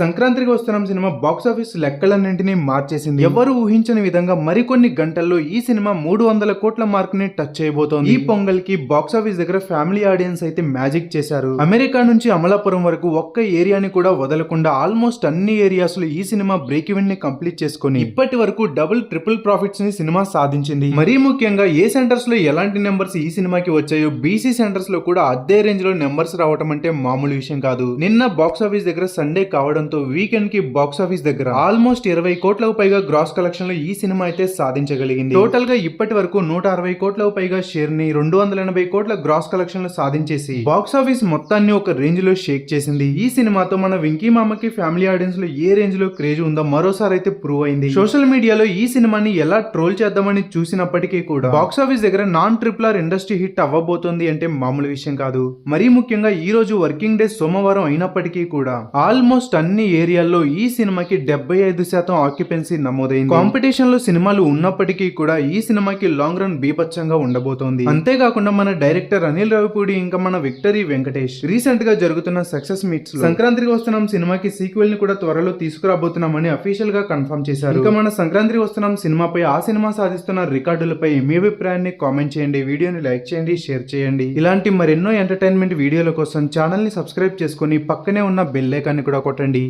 సంక్రాంతికి వస్తున్న cinema box office లెక్కలన్నింటినీ మార్చేసింది. ఎవరు ఊహించని విధంగా మరికొన్ని గంటల్లో ఈ సినిమా మూడు వందల కోట్ల మార్క్ని టచ్ చేయబోతోంది. ఈ పొంగల్కి బాక్స్ ఆఫీస్ దగ్గర ఫ్యామిలీ ఆడియన్స్ అయితే మ్యాజిక్ చేశారు. అమెరికా నుంచి అమలాపురం వరకు ఒక్క ఏరియాని కూడా వదలకుండా ఆల్మోస్ట్ అన్ని ఏరియాస్లో ఈ సినిమా బ్రేక్ ఈవెన్ని కంప్లీట్ చేసుకుని ఇప్పటి వరకు డబుల్ ట్రిపుల్ ప్రాఫిట్స్ని సినిమా సాధించింది. మరీ ముఖ్యంగా ఏ సెంటర్స్లో ఎలాంటి నెంబర్స్ ఈ సినిమాకి వచ్చాయో బీసీ సెంటర్స్లో కూడా అదే రేంజ్లో నెంబర్స్ రావటం అంటే మామూలు విషయం కాదు. నిన్న బాక్స్ ఆఫీస్ దగ్గర సండే కావడం వీకెండ్కి బాక్స్ ఆఫీస్ దగ్గర ఆల్మోస్ట్ ఇరవై కోట్లకు పైగా గ్రాస్ కలెక్షన్లో ఈ సినిమా అయితే సాధించగలిగింది. టోటల్గా ఇప్పటి వరకు నూట అరవై కోట్లకు పైగా షేర్ని రెండు వందల ఎనభై కోట్ల గ్రాస్ కలెక్షన్లో సాధించేసి బాక్స్ ఆఫీస్ మొత్తాన్ని ఒక రేంజ్లో షేక్ చేసింది. ఈ సినిమాతో మన వెంకీ మామకి ఫ్యామిలీ ఆడియన్స్లో ఏ రేంజ్లో క్రేజ్ ఉందో మరోసారి అయితే ప్రూవ్ అయింది. సోషల్ మీడియాలో ఈ సినిమాని ఎలా ట్రోల్ చేద్దామని చూసినప్పటికీ కూడా బాక్స్ ఆఫీస్ దగ్గర non triple R industry hit అవ్వబోతోంది అంటే మామూలు విషయం కాదు. మరీ ముఖ్యంగా ఈ రోజు వర్కింగ్ డే సోమవారం అయినప్పటికీ కూడా ఆల్మోస్ట్ అన్ని ఏరియాల్లో ఈ సినిమాకి డెబ్బై ఐదు శాతం ఆక్యుపెన్సీ నమోదైంది. కాంపిటీషన్లో సినిమాలు ఉన్నప్పటికీ కూడా ఈ సినిమాకి లాంగ్ రన్ బీపచ్చంగా ఉండబోతోంది. అంతేకాకుండా మన డైరెక్టర్ అనిల్ రావిపూడి ఇంకా మన విక్టరీ వెంకటేష్. రీసెంట్గా జరుగుతున్న సక్సెస్ మీట్స్ సంక్రాంతికి వస్తున్నాం సినిమాకి సీక్వెల్ని కూడా త్వరలో తీసుకురాబోతున్నామని అఫీషియల్గా కన్ఫర్మ్ చేశారు. ఇంకా మన సంక్రాంతికి వస్తున్నాం సినిమాపై ఆ సినిమా సాధిస్తున్న రికార్డులపై మీ అభిప్రాయాన్ని కామెంట్ చేయండి. వీడియోని లైక్ చేయండి షేర్ చేయండి. ఇలాంటి మరెన్నో ఎంటర్టైన్మెంట్ వీడియోల కోసం ఛానల్ని సబ్స్క్రైబ్ చేసుకుని పక్కనే ఉన్న బెల్ ఐకాన్ని కూడా కొట్టండి.